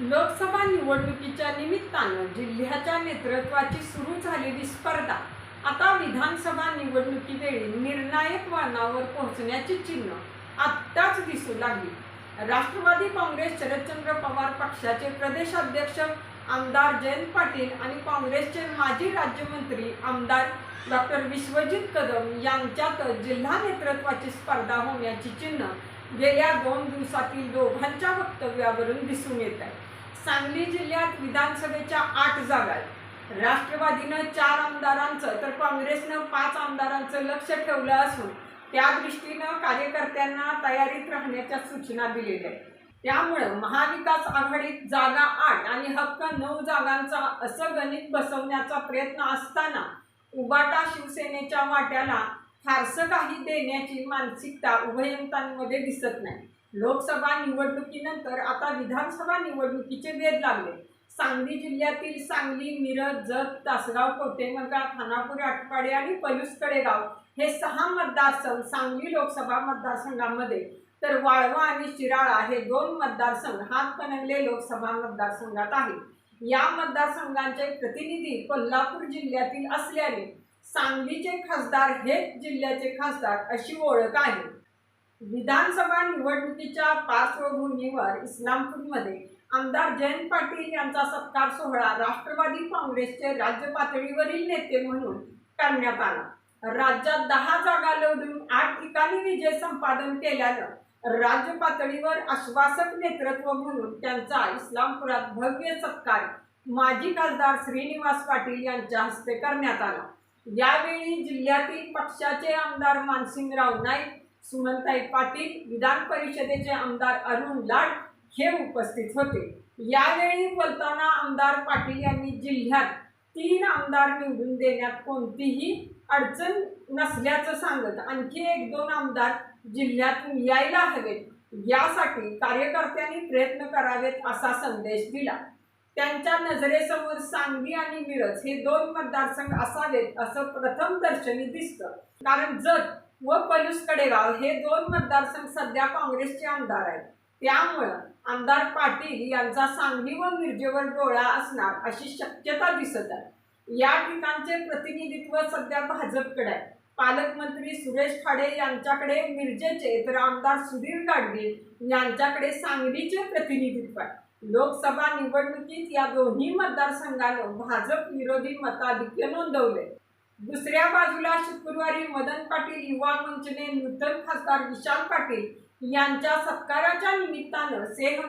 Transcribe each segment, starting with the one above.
लोकसभा निवडणुकीच्या निमित्तानं जिल्ह्याच्या नेतृत्वाची सुरू झालेली स्पर्धा आता विधानसभा निवडणुकीवेळी निर्णायक वळणावर पोहोचण्याची चिन्ह आत्ताच दिसू लागली. राष्ट्रवादी काँग्रेस शरदचंद्र पवार पक्षाचे प्रदेशाध्यक्ष आमदार जयंत पाटील आणि काँग्रेसचे माजी राज्यमंत्री आमदार डॉक्टर विश्वजित कदम यांच्यात जिल्हा नेतृत्वाची स्पर्धा होण्याची चिन्ह गेल्या दोन दिवसातील दोघांच्या वक्तव्यावरून दिसून येत आहे. सांगली जिल्ह्यात विधानसभेच्या आठ जागा आहेत. राष्ट्रवादीनं चार आमदारांचं तर काँग्रेसनं पाच आमदारांचं लक्ष ठेवलं असून त्या दृष्टीनं कार्यकर्त्यांना तयारीत राहण्याच्या सूचना दिलेल्या आहेत. त्यामुळं महाविकास आघाडीत जागा आठ आणि हक्क नऊ जागांचा असं गणित बसवण्याचा प्रयत्न असताना उबाटा शिवसेनेच्या वाट्याला फारसं काही देण्याची मानसिकता उभयंतांमध्ये दिसत नाही. लोकसभा निवडणुकीनंतर आता विधानसभा निवडणुकीचे वेध लागले. सांगली जिल्ह्यातील सांगली मिरज जत तासगाव कोटेमगा खानापूर आटपाडे आणि पलूस कडेगाव हे सहा मतदारसंघ सांगली लोकसभा मतदारसंघामध्ये. तर वाळवा आणि शिराळा हे दोन मतदारसंघ हातकणंगले लोकसभा मतदारसंघात आहेत या मतदारसंघांचे प्रतिनिधी कोल्हापूर जिल्ह्यातील असल्याने सांगलीचे खासदार हेच जिल्ह्याचे खासदार अशी ओळख आहे. विधानसभा निवडणुकीच्या पार्श्वभूमीवर इस्लामपूरमध्ये आमदार जयंत पाटील यांचा सत्कार सोहळा राष्ट्रवादी काँग्रेसचे राज्य पातळीवरील नेते म्हणून करण्यात आला. राज्यात दहा जागा लढून आठ ठिकाणी विजय संपादन केल्यानं राज्य पातळीवर आश्वासक नेतृत्व म्हणून त्यांचा इस्लामपुरात भव्य सत्कार माजी खासदार श्रीनिवास पाटील यांच्या हस्ते करण्यात आला. यावेळी जिल्ह्यातील पक्षाचे आमदार मानसिंगराव नाईक सुमनताई पाटील विधान परिषदेचे आमदार अरुण लाड हे उपस्थित होते. यावेळी बोलताना आमदार पाटील यांनी जिल्ह्यात तीन आमदार निवडून देण्यात कोणतीही अडचण नसल्याचं सांगत आणखी एक दोन आमदार जिल्ह्यातून यायला हवेत. यासाठी कार्यकर्त्यांनी प्रयत्न करावेत असा संदेश दिला. त्यांच्या नजरेसमोर सांगली आणि मिरज हे दोन मतदारसंघ असावेत असं प्रथम दर्शनी दिसतं. कारण जत व पलूस कडेगाव हे दोन मतदारसंघ सध्या काँग्रेसचे आमदार आहेत. त्यामुळं आमदार पाटील यांचा सांगली व मिरजेवर डोळा असणार अशी शक्यता दिसत आहे. या ठिकाणचे प्रतिनिधित्व सध्या भाजपकडे आहे. पालकमंत्री सुरेश खाडे यांच्याकडे मिरजेचे तर आमदार सुधीर गाडगे यांच्याकडे सांगलीचे प्रतिनिधित्व आहे. लोकसभा निवडणुकीत या दोन्ही मतदारसंघानं भाजप विरोधी मताधिक्य नोंदवले दुसऱ्या बाजूला शुक्रवारी मदन पाटील युवा मंचने नूतन खासदार विशाल पाटील यांच्या सत्काराच्या निमित्तानं सेह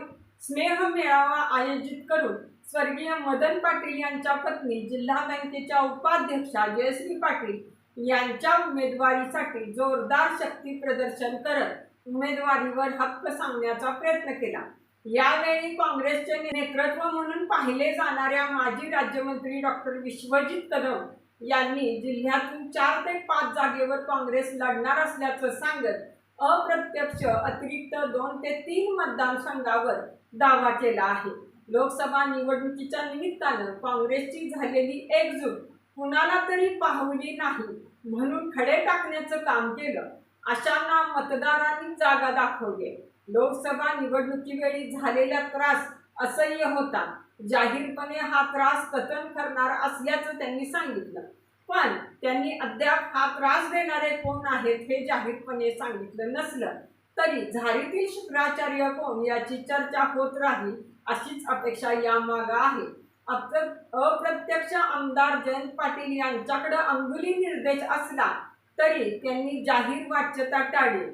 स्नेह मेळावा आयोजित करून स्वर्गीय मदन पाटील यांच्या पत्नी जिल्हा बँकेच्या उपाध्यक्षा जयश्री पाटील यांच्या उमेदवारीसाठी जोरदार शक्ती प्रदर्शन करत उमेदवारीवर हक्क सांगण्याचा प्रयत्न केला. यावेळी काँग्रेसचे नेतृत्व म्हणून पाहिले जाणाऱ्या माजी राज्यमंत्री डॉक्टर विश्वजित कदम यांनी जिल्ह्यातून चार ते पाच जागेवर काँग्रेस लढणार असल्याचं सांगत अप्रत्यक्ष अतिरिक्त दोन ते तीन मतदारसंघावर दावा केला आहे. लोकसभा निवडणुकीच्या निमित्तानं काँग्रेसची झालेली एकजूट कुणाला तरी पाहवली नाही म्हणून खडे टाकण्याचं काम केलं. अशांना मतदारांनी जागा दाखवली. लोकसभा निवडणुकीवेळी झालेला त्रास असह्य होता. जाहीरपणे हा त्रास कथन करणार असल्याचं त्यांनी सांगितलं. पण त्यांनी अद्याप हा त्रास देणारे कोण आहेत हे जाहीरपणे सांगितलं नसलं. तरी झारीतील शुक्राचार्य कोण याची चर्चा होत राहील अशीच अपेक्षा यामागं आहे. अप्रत्यक्ष आमदार जयंत पाटील यांच्याकडे अंगुली निर्देश असला तरी त्यांनी जाहीर वाच्यता टाळली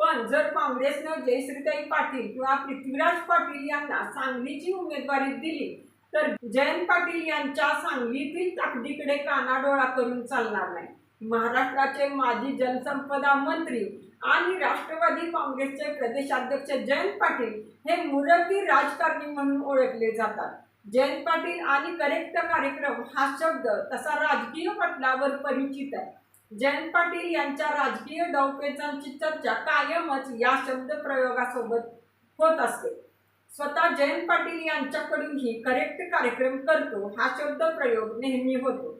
पण जर काँग्रेसनं जयश्रीताई पाटील किंवा पृथ्वीराज पाटील यांना सांगलीची उमेदवारी दिली तर जयंत पाटील यांच्या सांगलीतील ताकदीकडे कानाडोळा करून चालणार नाही. महाराष्ट्राचे माजी जलसंपदा मंत्री आणि राष्ट्रवादी काँग्रेसचे प्रदेशाध्यक्ष जयंत पाटील हे मुरबी राजकारणी म्हणून ओळखले जातात. जयंत पाटील आणि करेक्ट कार्यक्रम हा शब्द तसा राजकीय पटलावर परिचित आहे. जयंत पाटील यांच्या राजकीय डावपेचांची चर्चा कायमच या शब्द प्रयोगासोबत होत असते. स्वतः जयंत पाटील यांच्याकडूनही करेक्ट कार्यक्रम करतो हा शब्द प्रयोग नेहमी होतो.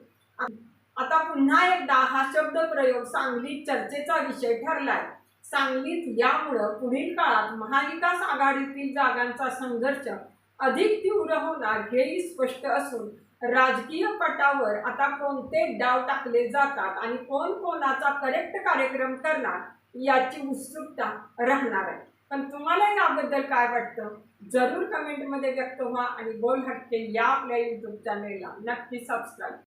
आता पुन्हा एकदा हा शब्द प्रयोग सांगलीत चर्चेचा विषय ठरलाय. सांगलीत यामुळं पुढील काळात महाविकास आघाडीतील जागांचा संघर्ष अधिक तीव्र होणार हेही स्पष्ट असून राजकीय पटावर आता कोणते डाव टाकले जातात आणि कोण कोणाचा करेक्ट कार्यक्रम करणार याची उत्सुकता राहणार आहे. पण तुम्हाला याबद्दल काय वाटतं? जरूर कमेंटमध्ये व्यक्त व्हा आणि बोल हटके या आपल्या यूट्यूब चॅनेलला नक्की सबस्क्राईब